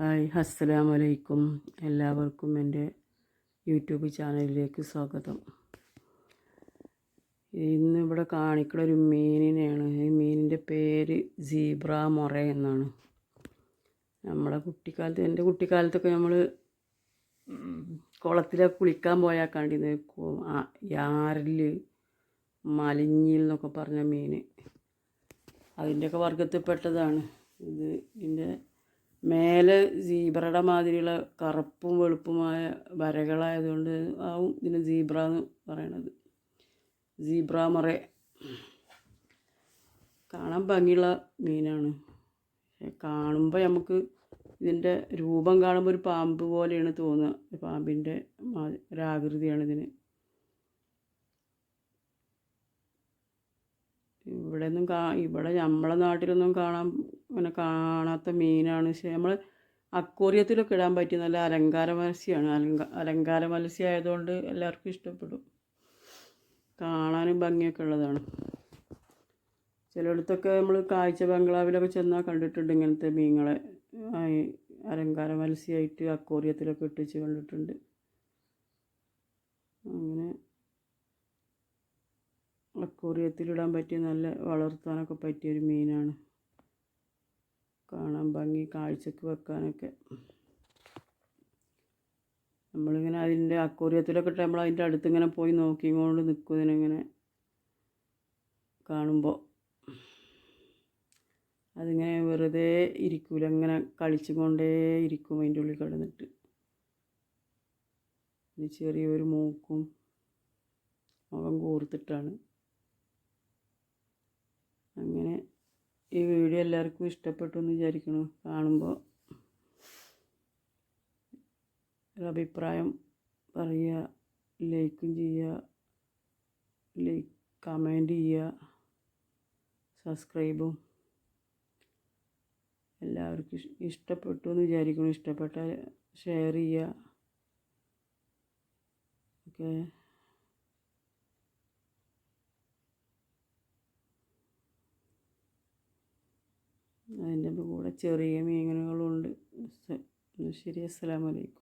Hi അസ്സലാമു അലൈക്കും എല്ലാവർക്കും എന്റെ യൂട്യൂബ് ചാനലിലേക്ക് സ്വാഗതം. ഇന്ന് ഇവിടെ കാണിക്കുന്ന ഒരു മീനിനെയാണ്. ഈ മീനിന്റെ പേര് സീബ്ര മൊറ എന്നാണ്. നമ്മളെ കുട്ടിക്കാലത്ത് എന്റെ കുട്ടിക്കാലത്തൊക്കെ നമ്മൾ കുളത്തിലൊക്കെ കുളിക്കാൻ പോയാൽ കണ്ടിരുന്നത് യാരൽ മലിഞ്ഞിൽ എന്നൊക്കെ പറഞ്ഞ മീൻ. അതിന്റെയൊക്കെ വർഗത്തിൽപ്പെട്ടതാണ് ഇത് മേലെ സീബ്രയുടെ മാതിരിയുള്ള കറുപ്പും വെളുപ്പുമായ വരകളായതുകൊണ്ട് ആവും ഇതിന് സീബ്ര എന്ന് പറയണത്. സീബ്ര മറ. കാണാൻ ഭംഗിയുള്ള മീനാണ്. കാണുമ്പോൾ നമുക്ക് ഇതിന്റെ രൂപം കാണുമ്പോൾ ഒരു പാമ്പ് പോലെയാണ് തോന്നുക. പാമ്പിന്റെ ഒരാകൃതിയാണ് ഇതിന്. ഇവിടെ ഒന്നും കാ ഇവിടെ നമ്മളെ നാട്ടിലൊന്നും കാണാൻ അങ്ങനെ കാണാത്ത മീനാണ്. പക്ഷേ നമ്മൾ അക്വേറിയത്തിലൊക്കെ ഇടാൻ പറ്റിയ നല്ല അലങ്കാര മത്സ്യമാണ് അലങ്ക അലങ്കാര മത്സ്യം ആയതുകൊണ്ട് എല്ലാവർക്കും ഇഷ്ടപ്പെടും. കാണാനും ഭംഗിയൊക്കെ ഉള്ളതാണ്. ചിലയിടത്തൊക്കെ നമ്മൾ കാഴ്ച ബംഗ്ലാവിലൊക്കെ ചെന്നാൽ കണ്ടിട്ടുണ്ട് ഇങ്ങനത്തെ മീനുകളെ അലങ്കാര മത്സ്യമായിട്ട് അക്വേറിയത്തിലൊക്കെ ഇട്ടിച്ച് കണ്ടിട്ടുണ്ട്. അങ്ങനെ അക്വേറിയത്തിലിടാൻ പറ്റിയ നല്ല വളർത്താനൊക്കെ പറ്റിയൊരു മീനാണ്. കാണാൻ ഭംഗി കാഴ്ചക്ക് വെക്കാനൊക്കെ. നമ്മളിങ്ങനെ അതിന്റെ അക്കോറിയത്തിലൊക്കെ ഇട്ട് നമ്മൾ അതിന്റെ അടുത്ത് ഇങ്ങനെ പോയി നോക്കിക്കൊണ്ട് നിൽക്കും ഇതിനിങ്ങനെ കാണുമ്പോൾ അതിങ്ങനെ വെറുതെ ഇരിക്കൂല ഇങ്ങനെ കളിച്ചു കൊണ്ടേ ഇരിക്കും അതിന്റെ ഉള്ളിൽ കിടന്നിട്ട്. ചെറിയൊരു മൂക്കും മുഖം കൂർത്തിട്ടാണ്. അങ്ങനെ ഈ വീഡിയോ എല്ലാവർക്കും ഇഷ്ടപ്പെട്ടു എന്ന് വിചാരിക്കുന്നു കാണുമ്പോൾ അഭിപ്രായം പറയുക ലൈക്കും ചെയ്യുക ലൈക്ക് കമന്റ് ചെയ്യുക സബ്സ്ക്രൈബും. എല്ലാവർക്കും ഇഷ്ടപ്പെട്ടു എന്ന് വിചാരിക്കുന്നു ഇഷ്ടപ്പെട്ടാൽ ഷെയർ ചെയ്യുക ഓക്കെ. അതിന്റെ കൂടെ ചെറിയ മീനുകളുണ്ട്. ശരി അസ്സലാമു അലൈക്കും.